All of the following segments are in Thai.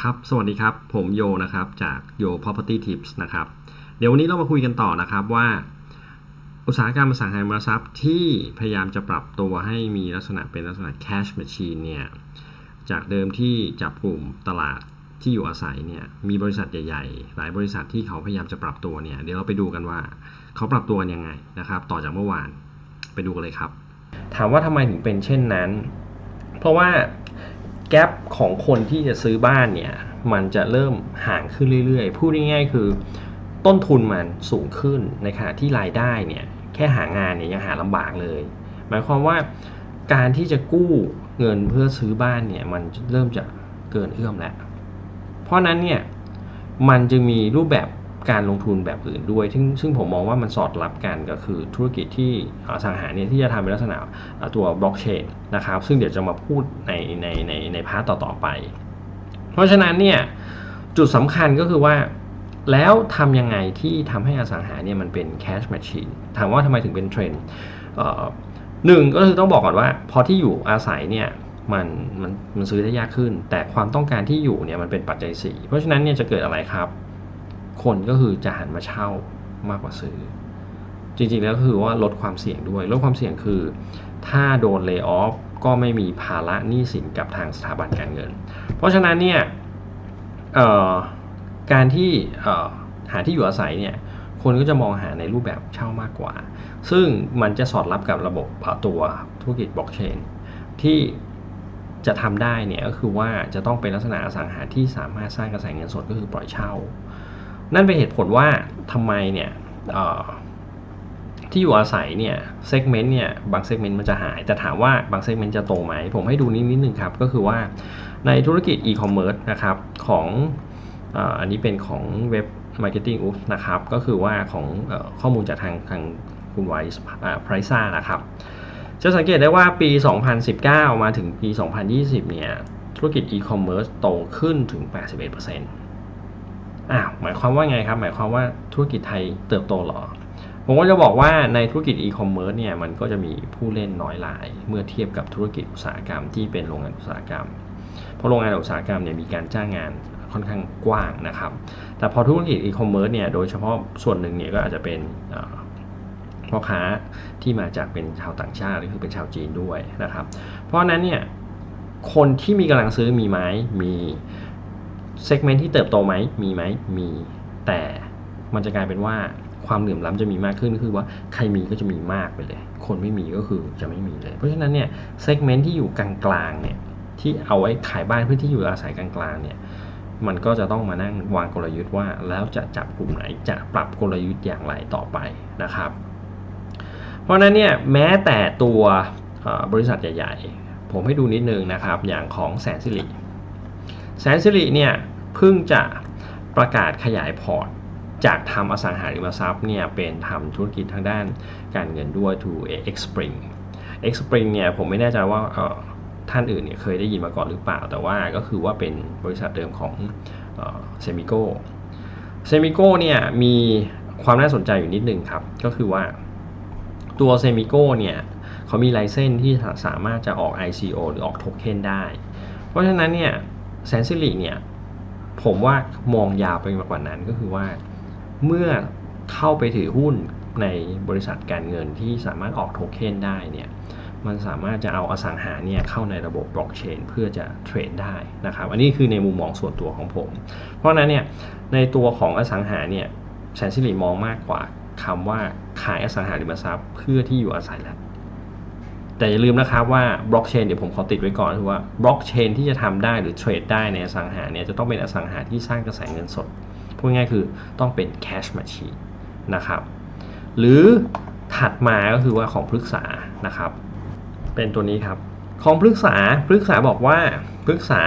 ครับ สวัสดีครับ ผมโยนะครับ จากโย property tips นะครับ เดี๋ยววันนี้เรามาคุยกันต่อนะครับว่า อุตสาหกรรมอสังหาริมทรัพย์ที่พยายามจะปรับตัวให้มีลักษณะเป็นลักษณะ cash machine เนี่ย จากเดิมที่จับกลุ่มตลาดที่อยู่อาศัยเนี่ย มีบริษัทใหญ่ๆ หลายบริษัทที่เขาพยายามจะปรับตัวเนี่ย เดี๋ยวเราไปดูกันว่าเขาปรับตัวกันยังไงนะครับ ต่อจากเมื่อวาน ไปดูกันเลยครับ ถามว่าทำไมถึงเป็นเช่นนั้น เพราะว่า แกลบของคนที่จะซื้อบ้านเนี่ย มันจะเริ่มห่างขึ้นเรื่อยๆ พูดง่ายๆ คือต้นทุนมันสูงขึ้นในขณะที่รายได้เนี่ย แค่หางานเนี่ยยังหาลำบากเลย หมายความว่าการที่จะกู้เงินเพื่อซื้อบ้านเนี่ย มันเริ่มจะเกินเอื้อมแล้ว เพราะนั้นเนี่ย มันจึงมีรูปแบบ การลงทุนแบบอื่นด้วย ซึ่งซึ่งผมมองว่ามันสอดรับกันก็คือธุรกิจที่อสังหาเนี่ยที่จะทำเป็นลักษณะตัวบล็อกเชนนะครับซึ่งเดี๋ยวจะมาพูดในในในในพาร์ตต่อๆไป เพราะฉะนั้นเนี่ยจุดสำคัญก็คือว่าแล้วทำยังไงที่ทำให้อสังหาเนี่ยมันเป็น cash machine ถามว่าทำไมถึงเป็นเทรนด์หนึ่งก็คือต้องบอกก่อนว่า พอที่อยู่อาศัยเนี่ยมันมันมันซื้อได้ยากขึ้น แต่ความต้องการที่อยู่เนี่ยมันเป็นปัจจัยสี่เพราะฉะนั้นเนี่ยจะเกิดอะไรครับ คนก็คือจะหันมาเช่ามากกว่าซื้อ จริงๆแล้วคือว่าลดความเสี่ยงด้วย ลดความเสี่ยงคือ ถ้าโดนเลิกออฟก็ไม่มีภาระหนี้สินกับทางสถาบันการเงิน เพราะฉะนั้นเนี่ยการที่หาที่อยู่อาศัยเนี่ยคนก็จะมองหาในรูปแบบเช่ามากกว่า ซึ่งมันจะสอดรับกับระบบตัวธุรกิจบล็อกเชนที่จะทำได้เนี่ยก็คือว่าจะต้องเป็นลักษณะอสังหาที่สามารถสร้างกระแสเงินสดก็คือปล่อยเช่า นั่นเป็นเหตุผลว่าทำไมเนี่ยที่อยู่อาศัยเนี่ยเซกเมนต์เนี่ยบางเซกเมนต์มันจะหายแต่ถามว่าบางเซกเมนต์จะโตไหม ผมให้ดูนิดนิดหนึ่งครับ ก็คือว่าในธุรกิจอีคอมเมิร์ซนะครับของอันนี้เป็นของเว็บ Marketing u f นะครับ ก็คือว่าของข้อมูลจากทางทางคุณไวส์ไพรซ่านะครับ จะสังเกตได้ว่าปี 2019 มาถึงปี 2020 เนี่ย ธุรกิจอีคอมเมิร์ซโตขึ้นถึง 81% อ้าวหมายความว่าไงครับ หมายความว่าธุรกิจไทยเติบโตหรอ ผมก็จะบอกว่าในธุรกิจอีคอมเมิร์ซเนี่ยมันก็จะมีผู้เล่นน้อยราย เมื่อเทียบกับธุรกิจอุตสาหกรรมที่เป็นโรงงานอุตสาหกรรม เพราะโรงงานอุตสาหกรรมเนี่ยมีการจ้างงานค่อนข้างกว้างนะครับ แต่พอธุรกิจอีคอมเมิร์ซเนี่ยโดยเฉพาะส่วนหนึ่งเนี่ยก็อาจจะเป็นพ่อค้าที่มาจากเป็นชาวต่างชาติหรือคือเป็นชาวจีนด้วยนะครับ เพราะนั้นเนี่ยคนที่มีกำลังซื้อมีไหมมี เซกเมนต์ที่เติบโตไหมมีไหมมี แต่มันจะกลายเป็นว่าความเหลื่อมล้ำจะมีมากขึ้นคือว่าใครมีก็จะมีมากไปเลย คนไม่มีก็คือจะไม่มีเลย เพราะฉะนั้นเนี่ยเซกเมนต์ที่อยู่กลางๆเนี่ยที่เอาไว้ขายบ้านเพื่อที่อยู่อาศัยกลางๆเนี่ยมันก็จะต้องมานั่งวางกลยุทธ์ว่าแล้วจะจับกลุ่มไหนจะปรับกลยุทธ์อย่างไรต่อไปนะครับ เพราะนั้นเนี่ยแม้แต่ตัวบริษัทใหญ่ ๆ ผมให้ดูนิดนึงนะครับอย่างของแสนสิริ แสนสิริเนี่ยเพิ่งจะประกาศขยายพอร์ตจากทำอสังหาริมทรัพย์เนี่ยเป็นทำธุรกิจทางด้านการเงินด้วย to X Spring X Spring เนี่ยผมไม่แน่ใจว่าท่านอื่นเนี่ยเคยได้ยินมาก่อนหรือเปล่า แต่ว่าก็คือว่าเป็นบริษัทเดิมของเซมิโก้เซมิโก้เนี่ยมีความน่าสนใจอยู่นิดนึงครับ ก็คือว่าตัวเซมิโก้เนี่ยเขามีไลเซนที่สามารถจะออก ICO หรือออกโทเค็นได้ เพราะฉะนั้นเนี่ย แสนสิริเนี่ยผมว่ามองยาวไปมากกว่านั้นก็คือว่าเมื่อเข้าไปถือหุ้นในบริษัทการเงินที่สามารถออกโทเค็นได้เนี่ยมันสามารถจะเอาอสังหาเนี่ยเข้าในระบบบล็อกเชนเพื่อจะเทรดได้นะครับอันนี้คือในมุมมองส่วนตัวของผม เพราะนั้นเนี่ยในตัวของอสังหาเนี่ยแสนสิริมองมากกว่าคำว่าขายอสังหาริมทรัพย์ เพื่อที่อยู่อาศัยแล้ว แต่อย่าลืมนะครับว่าบล็อกเชนเดี๋ยวผมขอติดไว้ก่อนคือว่าบล็อกเชนที่จะทำได้หรือเทรดได้ในอสังหาเนี่ยจะต้องเป็นอสังหาที่สร้างกระแสเงินสดพูดง่ายคือต้องเป็นแคชมาชีนะครับหรือถัดมาก็คือว่าของพฤกษานะครับ เป็นตัวนี้ครับของพฤกษาพฤกษาบอกว่าพฤกษา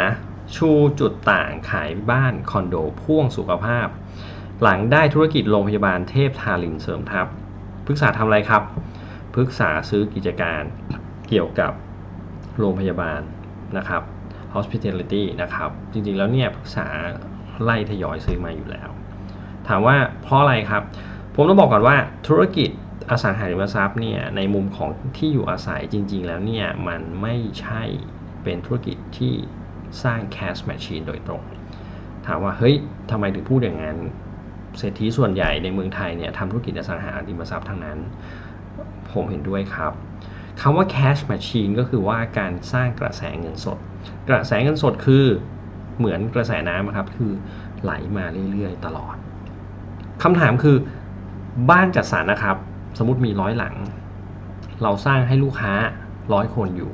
ชูจุดต่างขายบ้านคอนโดพ่วงสุขภาพ หลังได้ธุรกิจโรงพยาบาลเทพทารินเสริมทัพพฤกษาทำอะไรครับปรึกษาซื้อกิจการ เกี่ยวกับโรงพยาบาลนะครับ hospitality นะครับ จริงๆแล้วเนี่ยปรึกษาไล่ทยอยซื้อมาอยู่แล้ว ถามว่าเพราะอะไรครับ ผมต้องบอกก่อนว่าธุรกิจอสังหาริมทรัพย์เนี่ยในมุมของที่อยู่อาศัยจริง ๆ แล้วเนี่ยมันไม่ใช่เป็นธุรกิจที่สร้าง cash machine โดยตรง ถามว่าเฮ้ยทำไมถึงพูดอย่างนั้นเศรษฐีส่วนใหญ่ในเมืองไทยเนี่ยทำธุรกิจอสังหาริมทรัพย์ทั้งนั้น ผมเห็นด้วยครับ คำว่า cash machine ก็คือว่าการสร้างกระแสเงินสด กระแสเงินสดคือเหมือนกระแสน้ำครับ คือไหลมาเรื่อยๆ ตลอดคำถามคือบ้านจัดสรรนะครับ สมมติมีร้อยหลัง เราสร้างให้ลูกค้าร้อยคนอยู่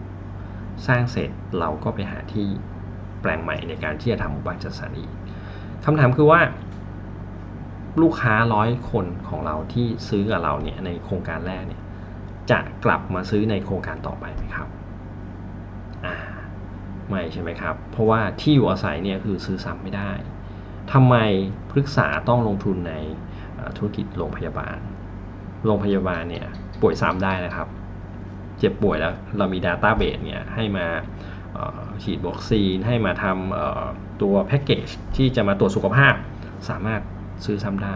สร้างเสร็จเราก็ไปหาที่แปลงใหม่ในการที่จะทำหมู่บ้านจัดสรรอีกคำถามคือว่า ลูกค้าร้อยคนของเราที่ซื้อกับเราเนี่ยในโครงการแรกเนี่ย จะกลับมาซื้อในโครงการต่อไปไหมครับไม่ใช่ไหมครับ เพราะว่าที่อยู่อาศัยเนี่ยคือซื้อซ้ำไม่ได้ทำไมพฤกษาต้องลงทุนในธุรกิจโรงพยาบาล โรงพยาบาลเนี่ยป่วยซ้ำได้นะครับ เจ็บป่วยแล้วเรามี Data b a s e เนี่ยให้มาฉีดวัคซีนให้มาทำตัวแพ็กเกจที่จะมาตรวจสุขภาพ สามารถซื้อซ้ำได้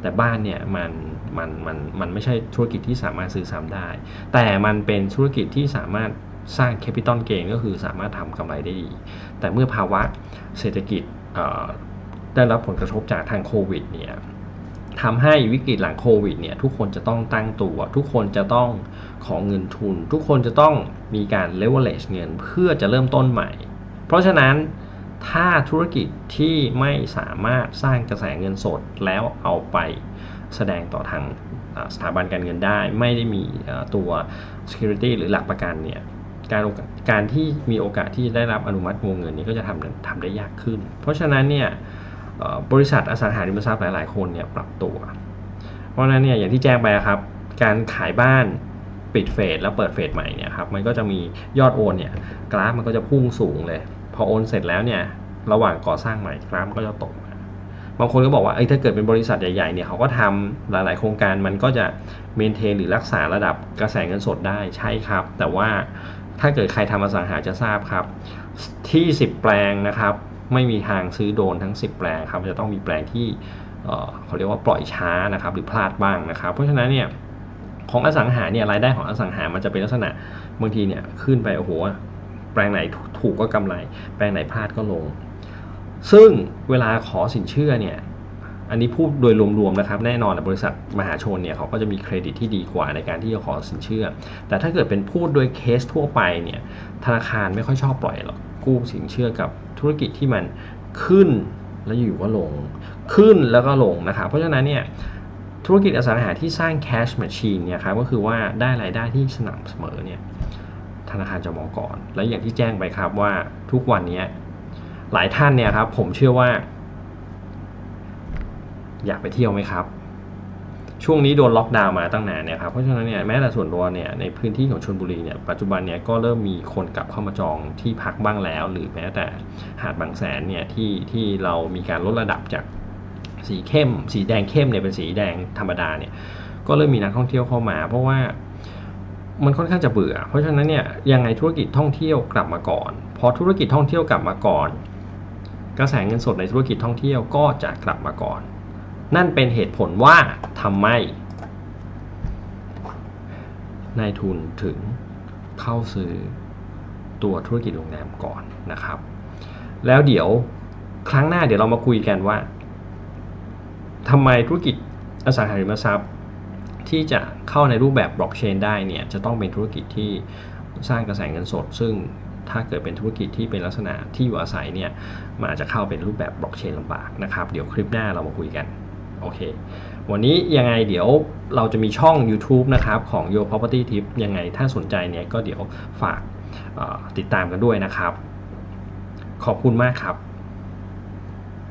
แต่บ้านเนี่ยมันมันมันมันไม่ใช่ธุรกิจที่สามารถซื้อซ้ำได้ แต่มันเป็นธุรกิจที่สามารถสร้างแคปิตอลเกนก็คือสามารถทำกำไรได้ดี แต่เมื่อภาวะเศรษฐกิจได้รับผลกระทบจากทางโควิดเนี่ยทำให้วิกฤตหลังโควิดเนี่ยทุกคนจะต้องตั้งตัว ทุกคนจะต้องของเงินทุน ทุกคนจะต้องมีการ leverage เงินเพื่อจะเริ่มต้นใหม่ เพราะฉะนั้น ถ้าธุรกิจที่ไม่สามารถสร้างกระแสเงินสดแล้วเอาไปแสดงต่อทางสถาบันการเงินได้ ไม่ได้มีตัว security หรือหลักประกันเนี่ยการการที่มีโอกาสที่ได้รับอนุมัติวงเงินนี้ก็จะทำทำได้ยากขึ้น เพราะฉะนั้นเนี่ยบริษัทอสังหาริมทรัพย์หลาย ๆ คนเนี่ยปรับตัว เพราะฉะนั้นเนี่ยอย่างที่แจ้งไปครับ การขายบ้านปิดเฟสแล้วเปิดเฟสใหม่เนี่ยครับมันก็จะมียอดโอนเนี่ยกราฟมันก็จะพุ่งสูงเลย อโอนเสร็จแล้วเนี่ยระหว่างก่อสร้างใหม่กราฟก็จะตกบางคนก็บอกว่าเอ้ถ้าเกิดเป็นบริษัทใหญ่ๆเนี่ยเขาก็ทำหลาย ๆ โครงการมันก็จะเมนเทนหรือรักษาระดับกระแสเงินสดได้ใช่ครับ แต่ว่าถ้าเกิดใครทำอสังหาจะทราบครับ ที่ 10 แปลงนะครับ ไม่มีทางซื้อโดนทั้ง 10 แปลงครับจะต้องมีแปลงที่เขาเรียกว่าปล่อยช้านะครับหรือพลาดบ้างนะครับ เพราะฉะนั้นเนี่ยของอสังหาเนี่ยรายได้ของอสังหามันจะเป็นลักษณะบางทีเนี่ยขึ้นไปโอ้โห แปลงไหนถูกก็กำไร แปลงไหนพลาดก็ลง ซึ่งเวลาขอสินเชื่อเนี่ยอันนี้พูดโดยรวมๆนะครับแน่นอนบริษัทมหาชนเนี่ยเขาก็จะมีเครดิตที่ดีกว่าในการที่จะขอสินเชื่อ แต่ถ้าเกิดเป็นพูดโดยเคสทั่วไปเนี่ยธนาคารไม่ค่อยชอบปล่อยหรอกกู้สินเชื่อกับธุรกิจที่มันขึ้นแล้วอยู่ก็ลง ขึ้นแล้วก็ลงนะครับเพราะฉะนั้นเนี่ยธุรกิจอสังหาที่สร้าง cash machine เนี่ยครับก็คือว่าได้รายได้ที่สม่ำเสมอเนี่ย ธนาคารจะมองก่อน และอย่างที่แจ้งไปครับว่าทุกวันนี้หลายท่านเนี่ยครับผมเชื่อว่า อยากไปเที่ยวไหมครับ ช่วงนี้โดนล็อกดาวน์มาตั้งนานเนี่ยครับเพราะฉะนั้นเนี่ยแม้แต่ส่วนตัวเนี่ยในพื้นที่ของชนบุรีเนี่ยปัจจุบันเนี่ยก็เริ่มมีคนกลับเข้ามาจองที่พักบ้างแล้ว หรือแม้แต่หาดบางแสนเนี่ยที่ที่เรามีการลดระดับจากสีเข้ม สีแดงเข้มเนี่ยเป็นสีแดงธรรมดาเนี่ยก็เริ่มมีนักท่องเที่ยวเข้ามา เพราะว่า มันค่อนข้างจะเบื่อ เพราะฉะนั้นเนี่ยยังไงธุรกิจท่องเที่ยวกลับมาก่อนพอธุรกิจท่องเที่ยวกลับมาก่อน กระแสเงินสดในธุรกิจท่องเที่ยวก็จะกลับมาก่อน นั่นเป็นเหตุผลว่าทำไมนายทุนถึงเข้าซื้อตัวธุรกิจโรงแรมก่อนนะครับ แล้วเดี๋ยวครั้งหน้าเดี๋ยวเรามาคุยกันว่าทำไมธุรกิจอสังหาริมทรัพย์ ที่จะเข้าในรูปแบบบล็อกเชนได้เนี่ยจะต้องเป็นธุรกิจที่สร้างกระแสเงินสด ซึ่งถ้าเกิดเป็นธุรกิจที่เป็นลักษณะที่อยู่อาศัยเนี่ยมันอาจจะเข้าเป็นรูปแบบบล็อกเชนลำบากนะครับ เดี๋ยวคลิปหน้าเรามาคุยกันโอเค วันนี้ยังไงเดี๋ยวเราจะมีช่อง YouTube นะครับของ Your Property Tip ยังไงถ้าสนใจเนี่ยก็เดี๋ยวฝากติดตามกันด้วยนะครับ ขอบคุณมากครับ